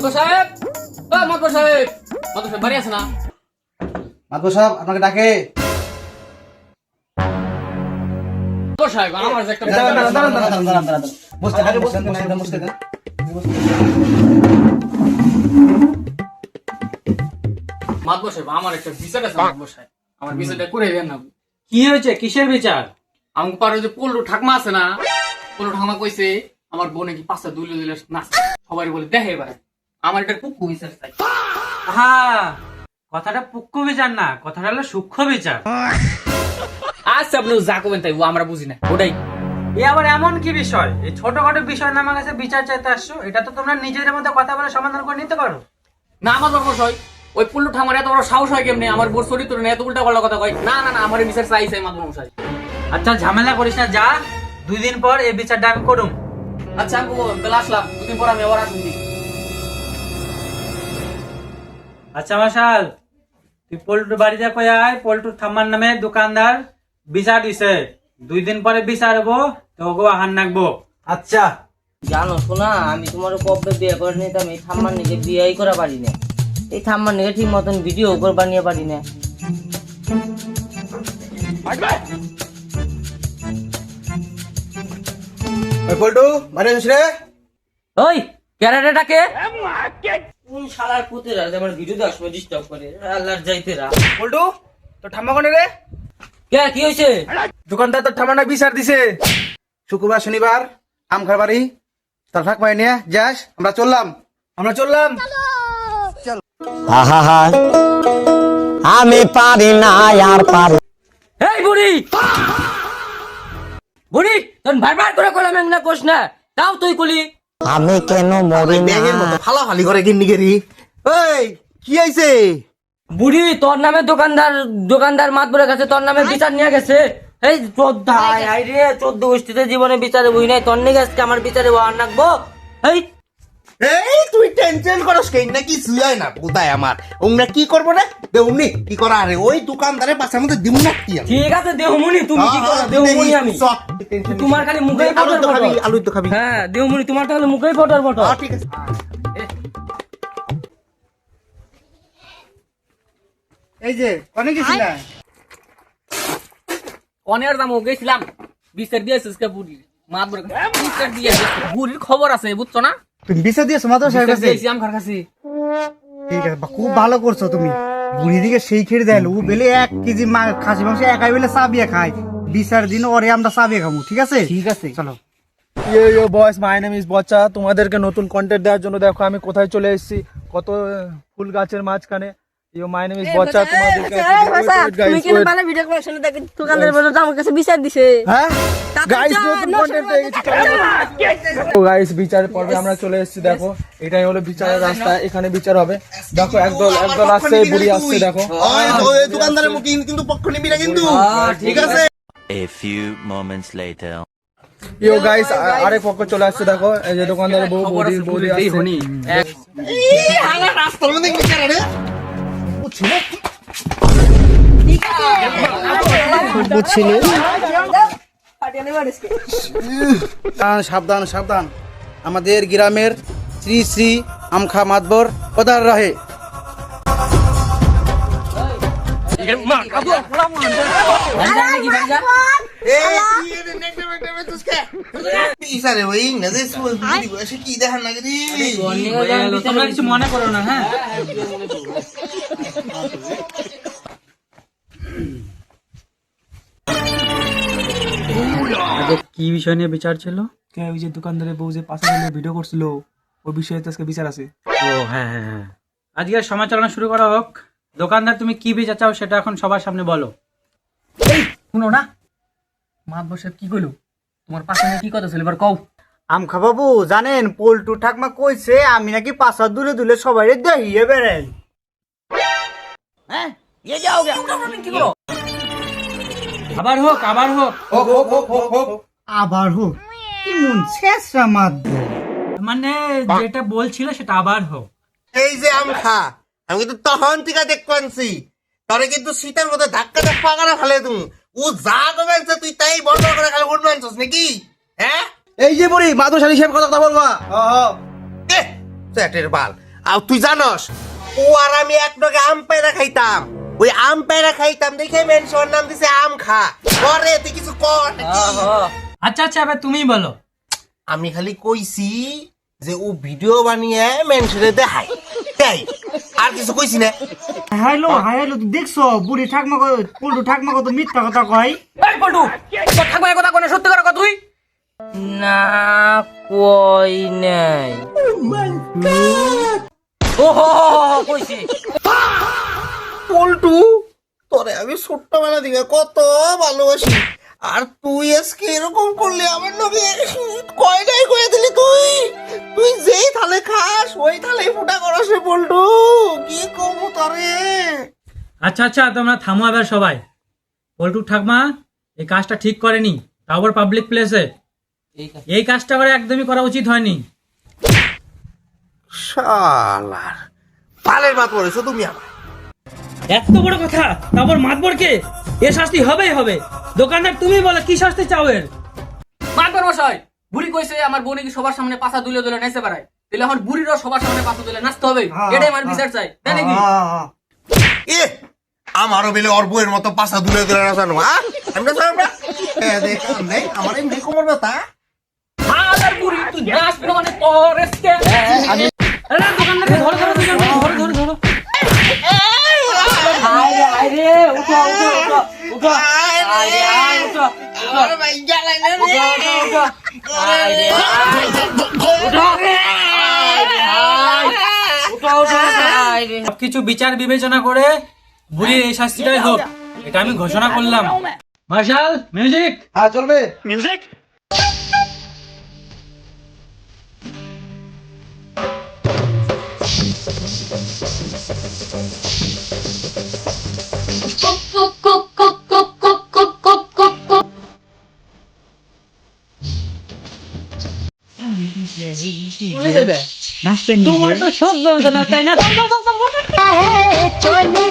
মাতবর সাহেব! ও মাতবর সাহেব! মাতবর সাহেব বাড়ি আছে না? মাতবর সাহেব আপনাকে ডাকে। মাতবর সাহেব আমার একটা দাঁড়ান, দাঁড়ান, দাঁড়ান, দাঁড়ান, দাঁড়ান, দাঁড়ান। বসতে, আরে বসতে দেন, বসতে মাতবর সাহেব আমার একটা বিচার আছে মাতবর সাহেব। আমার বিচারটা করে দেন না। কি হয়েছে? কিসের বিচার? আমাকে পারে যে পল্লু ঠাকমা আছে না? পল্লু ঠাকমা কইছে আমার বোনে কি পাঁচটা দুলে দুলে না সবাই বলে দেখে এবার। আমার এটা খুব বিচার চাই হ্যাঁ কথাটা পুক্ষ বিচার না কথাটা হলো সূক্ষ্ম বিচার। আচ্ছা আপনি যা করবেন তাই ও আমরা বুঝি না ওটাই। এ আবার এমন কি বিষয়? এই ছোটখাটো বিষয় না আমার কাছে বিচার চাইতে আসছো এটা তো তোমরা নিজেদের মধ্যে কথা বলে সমাধান করে নিতে পারো। না আমার হয়। ওই পুল্লু ঠামার এত বড় সাহস হয় কেমনি? আমার বোর চরিত্র নিয়ে এত উল্টা পাল্টা কথা কয়। না না না আমার বিচার চাই চাই মাতবর মশাই। আচ্ছা ঝামেলা করিস না যা। দুই দিন পর এই বিচারটা আমি করুম। আচ্ছা আমি আসলাম। দুদিন পর আমি আবার আসুন আচ্ছা মাসাল তুই পল্টুর বাড়িতে কই আয়? পল্টুর থাম্মার নামে দোকানদার বিচার দিছে। দুই দিন পরে বিচার হব তো ওগো হান নাকবো। আচ্ছা। জানো শোনা আমি তোমার কবে বিয়ে করে নিতাম এই ঠাম্মার নিকে বিয়েই করা পারি না এই ঠাম্মার নিজে ঠিক মতন ভিডিও করে বানিয়ে পারি না ওই পল্টু বাড়ি রে? ওই ক্যারাটাটাকে? কোন শালার পুতেরা আমার ভিডিও দেওয়ার সময় ডিস্টার্ব করে। আল্লাহর যাইতেরা তো ঠাম্মা কোনে রে? কে কি হয়েছে দোকানদার তো ঠাম্মাটা বিচার দিছে। শুক্রবার শনিবার আম খার বাড়ি। তার ফাঁক পাই নিয়ে যাস আমরা চললাম। আমরা চললাম। আহা আমি পারি না আর পারি এই বুড়ি! বুড়ি তোর বারবার করে কলাম না কোস না। তাও তুই কলি আমি কেন মরি ব্যাগের না মতো ফালা ফালি করে কিনি গেরি এই কি আইছে বুড়ি তোর নামে দোকানদার দোকানদার মাতবরের কাছে তোর নামে বিচার নিয়ে গেছে। এই চোদ্দায় আই রে চোদ্দ গোষ্ঠীতে জীবনে বিচারে বই নাই। তোর নিয়ে গেছে আমার বিচারে ওয়ার নাকবো। এই এই তুই টেনশন করস কেন না কি সুয়াই না? কোথায় আমার। ওমরা কি করব না দেউমনি কি করা আরে? ওই দোকানদারের পাশে মধ্যে দিমু না কি ঠিক আছে দেহমুনি তুমি কি করো? দেহমুনি আমি। তোমার খালি মুখেই আলু ফটর তো খাবি আলু তো খাবি হ্যাঁ দেহমুনি তোমার তাহলে মুখেই হ্যাঁ, ঠিক আছে। এই যে অনেক গেছিলা অনেক দাম গেছিলাম। বিচার দিয়েছিস কে বুড়ি বুড়ির খবর আছে বুঝছ না? তুমি বিচার দিয়েছ মাতবর সাহেব বিচার কাছে? আমার কাছে। ঠিক আছে খুব ভালো করছ তুমি। বুড়ি দিকে সেই খেয়ে দেয় ও বেলে এক কেজি খাসি মাংস একাই বেলে চাবিয়ে খায়। বিচার দিন ওরে আমরা চাবিয়ে খাব ঠিক আছে? ঠিক আছে। চলো। ইয়ে ইয়ে বয়স মাই নেম ইজ বচ্চা তোমাদেরকে নতুন কন্টেন্ট দেওয়ার জন্য দেখো আমি কোথায় চলে এসেছি। কত ফুল গাছের মাঝখানে। ইয়ে মাই নেম ইজ বচ্চা তোমাদেরকে হ্যাঁ? গাইস নতুন কন্টেন্ট পেয়ে গেছি। তো গাইস বিচার পর্বে আমরা চলে এসেছি দেখো। এটাই হলো বিচারের রাস্তা এখানে বিচার হবে। দেখো একদল একদল আসছে বুড়ি আসছে দেখো। ওই ওই দোকানদারের মুখে কিন্তু পক্ষ নিবি না কিন্তু। ঠিক আছে। A few moments later. Yo guys আরেক পক্ষ চলে আসছে দেখো। এই যে দোকানদারের বউ বৌদি বৌদি বুড়ি আসছে। হনি এক এই হালা রাস্তার মধ্যে কি করে রে সাবধান, সাবধান আমাদের গ্রামের শ্রী শ্রী আমখা মাতবর পদার রাহে হয়ে তোমরা কিছু মনে করো না হ্যাঁ কি বিষয় নিয়ে বিচার ছিল? কে ওই যে দোকানদারের বউ যে পাশে গেলে ভিডিও করছিল ওই বিষয়ে তো আজকে বিচার আছে। ও হ্যাঁ হ্যাঁ হ্যাঁ। আজকে সময় চালানো শুরু করা হোক। দোকানদার তুমি কি বিচার চাও সেটা এখন সবার সামনে বলো। শুনো না। মাতবর সাহেব কি কইলো? তোমার পাশে কি কথা ছিল এবার কও। আমখা বাবু জানেন পল্টু ঠাকমা কইছে আমি নাকি পাশা দুলে দুলে সবাই দেখিয়ে বেড়াই। আবার হোক আবার হোক। আবার হোক। কি মন শেষরা মানে যেটা বলছিল সেটা আবার হোক। এই যে আম খা আমি কিন্তু তখন থেকে দেখতে আনছি। তরে কিন্তু শীতের মধ্যে ধাক্কা ধাক্কা করে ফেলে তুমি ও যা কমেছে তুই তাই বন্ধ করে খালি উঠবে আনছিস নাকি? হ্যাঁ? এই যে বলি মাদুর সালি সাহেব কথা কথা বলবা চ্যাটের বাল। আর তুই জানস ও আর আমি এক ডগে আম পেড়া খাইতাম। ওই আম পেড়া খাইতাম দেখে মেনশন নাম দিছে আম খা করে তুই কিছু কর নাকি? আচ্ছা আচ্ছা এবার তুমি বলো। আমি খালি কইছি যে ও ভিডিও বানিয়ে মেনশনে দেখাই তাই আর কিছু কইছি না। হাইলো হাইলো তুই দেখছ বুড়ি ঠাকমা কো- পল্টু ঠাকমা কত মিথ্যা কথা কয়। এই পল্টু ঠাকুমা কথা কোনে সত্যি করে কথা তুই? না কই নাই। ও হো হো হো, হো, কইছি। পল্টু তোরে আমি ছোট্টবেলা দিকে কত ভালোবাসি। আর তুই আজকে এরকম করলি আমার নবী কয়টাই করে দিলি তুই? তুই যেই থালে খাস ওই থালে ফুটা করস রে পল্টু কি করব তোরে? আচ্ছা আচ্ছা তোমরা থামো এবার সবাই। পল্টু ঠাকমা এই কাজটা ঠিক করেনি তারপর পাবলিক প্লেসে এই কাজটা করে একদমই করা উচিত হয়নি। শালার পালের মাত পড়েছো তুমি আমার এত বড় কথা তারপর মাতবরকে? এ শাস্তি হবেই হবে দোকানদার তুমি বলো কি শাস্তি চাও এর মাতবার মশাই বুড়ি কইছে আমার বোনে কি সবার সামনে পাছা দুলে দুলে নাচতে পারায় তাহলে এখন বুড়িরও সবার সামনে পাছা দুলে নাচতে হবে হ্যাঁ, এটাই আমার বিচার চাই তাই নাকি হ্যাঁ, হ্যাঁ। এ আমারও বেলে অর বউয়ের মতো পাশা দূরে দূরে না জানো হ্যাঁ আমি না দেখ নেই আমার এমনি কোমর ব্যথা আর বুড়ি তুই নাচবি না মানে তোর এসকে আরে দোকানদারকে ধরো ধরো ধরো ধরো ধরো আরে আরে উঠো উঠো উঠো উঠো আরে আরে উঠো উঠো উঠো উঠো উঠো উঠো উঠো সবকিছু বিচার বিবেচনা করে বুড়ির এই শাস্তিটাই হোক এটা আমি ঘোষণা করলাম মার্শাল মিউজিক হ্যাঁ চলবে। তোমার তো সহ্য হতো না তাই না চলে